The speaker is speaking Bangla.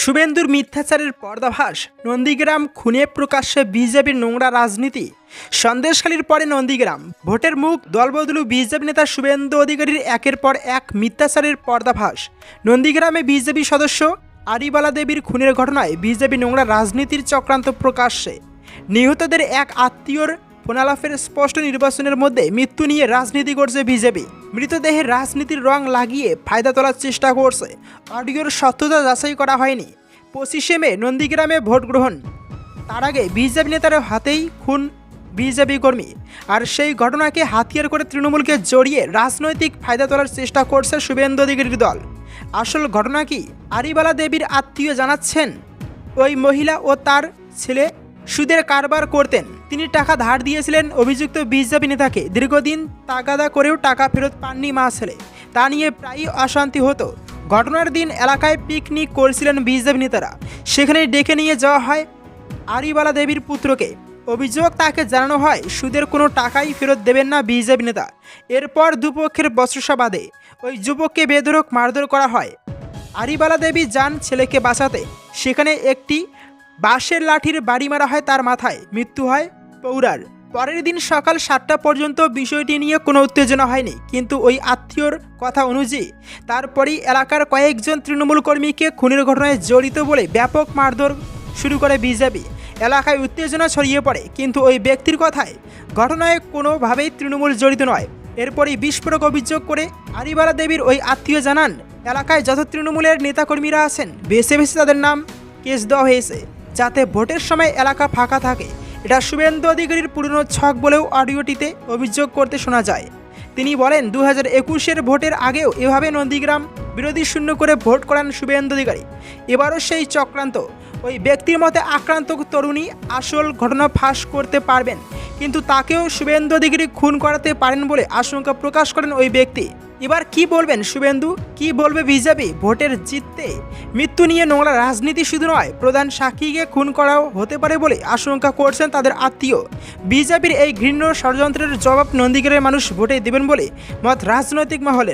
শুভেন্দুর মিথ্যাচারের পর্দাভাস নন্দীগ্রাম খুনে প্রকাশ্যে বিজেপির নোংরা রাজনীতি। সন্দেশখালীর পরে নন্দীগ্রাম, ভোটের মুখ দলবদলু বিজেপি নেতা শুভেন্দু অধিকারীর একের পর এক মিথ্যাচারের পর্দাভাস নন্দীগ্রামে বিজেপি সদস্য আরিবালা দেবীর খুনের ঘটনায় বিজেপি নোংরা রাজনীতির চক্রান্ত প্রকাশ্যে। নিহতদের এক আত্মীয়র ফোনালাফের স্পষ্ট নির্বাচনের মধ্যে মৃত্যু নিয়ে রাজনীতি করছে বিজেপি। মৃতদেহের রাজনীতির রং লাগিয়ে ফায়দা তোলার চেষ্টা করছে। অডিওর সত্যতা যাচাই করা হয়নি। পঁচিশে মে নন্দীগ্রামে ভোট গ্রহণ। তার আগে বিজেপি নেতার হাতেই খুন বিজেপি কর্মী। আর সেই ঘটনাকে হাতিয়ার করে তৃণমূলকে জড়িয়ে রাজনৈতিক ফায়দা তোলার চেষ্টা করছে শুভেন্দু অধিকারীর দল। আসল ঘটনা কি আরিবালা দেবীর আত্মীয় জানাচ্ছেন? ওই মহিলা ও তার ছেলে সুদের কারবার করতেন। তিনি টাকা ধার দিয়েছিলেন অভিযুক্ত বিজেপি নেতাকে। দীর্ঘদিন তাগাদা করেও টাকা ফেরত পাননি মা ছেলে। তা নিয়ে প্রায়ই অশান্তি হতো। ঘটনার দিন এলাকায় পিকনিক করছিলেন বিজেপি নেতারা। সেখানে ডেকে নিয়ে যাওয়া হয় আরিবালা দেবীর পুত্রকে। অভিযোগ তাকে জানানো হয়, সুদের কোনো টাকাই ফেরত দেবেন না বিজেপি নেতা। এরপর দুপক্ষের বচসা বাদে ওই যুবককে বেধরক মারধর করা হয়। আরিবালা দেবী যান ছেলেকে বাঁচাতে। সেখানে একটি বাঁশের লাঠির বাড়ি মারা হয় তার মাথায়। মৃত্যু হয় পৌরার। পরের দিন সকাল সাতটা পর্যন্ত বিষয়টি নিয়ে কোনো উত্তেজনা হয়নি, কিন্তু ওই আত্মীয়র কথা অনুযায়ী তারপরেই এলাকার কয়েকজন তৃণমূল কর্মীকে খুনের ঘটনায় জড়িত বলে ব্যাপক মারধর শুরু করে বিজেপি। এলাকায় উত্তেজনা ছড়িয়ে পড়ে, কিন্তু ওই ব্যক্তির কথায় ঘটনায় কোনোভাবেই তৃণমূল জড়িত নয়। এরপরই বিস্ফোরক অভিযোগ করে আরিবালা দেবীর ওই আত্মীয় জানান, এলাকায় যত তৃণমূলের নেতাকর্মীরা আছেন, বেছে বেছে তাদের নাম কেস দেওয়া হয়েছে, যাতে ভোটের সময় এলাকা ফাঁকা থাকে। এটা শুভেন্দু অধিকারীর পুরনো ছক বলেও অডিওটিতে অভিযোগ করতে শোনা যায়। তিনি বলেন দু হাজার একুশের ভোটের আগেও এভাবে নন্দীগ্রাম বিরোধী শূন্য করে ভোট করান শুভেন্দু অধিকারী। এবারও সেই চক্রান্ত। ওই ব্যক্তির মতে আক্রান্ত তরুণী আসল ঘটনা ফাঁস করতে পারবেন। কিন্তু তাকেও শুভেন্দু অধিকারী খুন করাতে পারেন বলে আশঙ্কা প্রকাশ করেন ওই ব্যক্তি। এবার কি বলবেন শুভেন্দু? কি বলবে বিজেপি ভোটের জিততে? মৃত্যু নিয়ে নোংরা রাজনীতি শুধু নয়, প্রধান সাক্ষীকে খুন করাও হতে পারে বলে আশঙ্কা করছেন তাদের আত্মীয়। বিজেপির এই ঘৃণ্য ষড়যন্ত্রের জবাব নন্দীগ্রামের মানুষ ভোটে দেবেন বলে মত রাজনৈতিক মহলের।